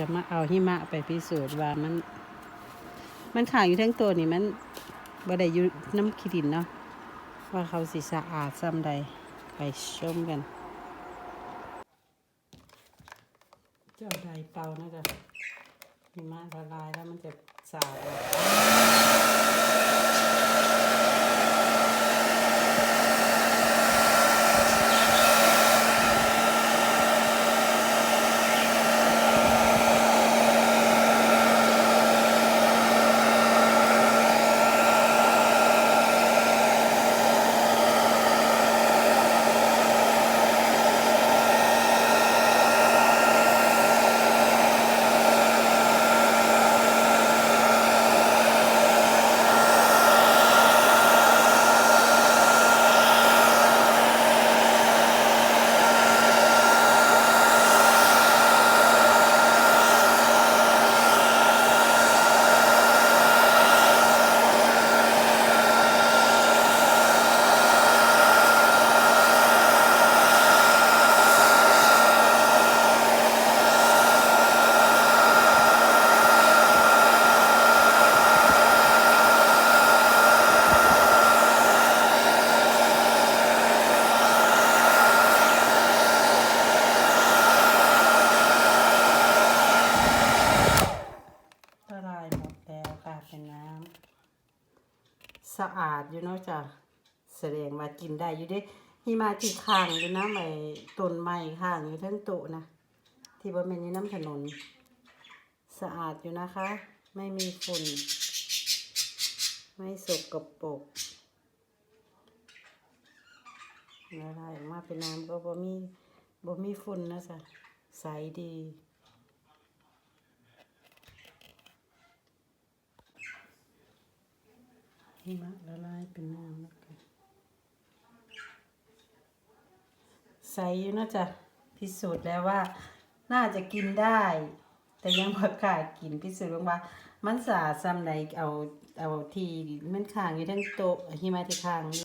จะมาเอาหิมะไปพิสูจน์ว่ามัน มันขางอยู่ทั้งตัวนี่มันบ่ได้อยู่น้ำขีดินเนาะว่าเขาสิสะอาดซ้ำใดไปชมกัน เจ้าใดเป่านะจ๊ะหิมะละลายแล้วมันจะสาดอาด แล้วค่ะเป็นน้ำสะอาดอยู่เนาะจ้ะแสดงว่ากินได้อยู่เด้หิมะที่ข้างอยู่นะไม้ต้นไม้ข้างอยู่ทั้งโตนะ ที่บ่แม่นอยู่น้ำถนน สะอาดอยู่นะคะ ไม่มีฝุ่น ไม่สกปรกละลายออกมาเป็นน้ำก็บ่มีบ่มีฝุ่นนะจ๊ะใสดี หิมะละลายเป็นน้ำแล้วกันใสอยู่เนอะจ๊ะพิสูจน์แล้วว่า น่าจะกินได้ แต่ยังประกาศกินพิสูจน์ว่า มันสาซ้ำในเอาเอาทีมันข้างอยู่ทั้งโต๊ะหิมะที่ข้าง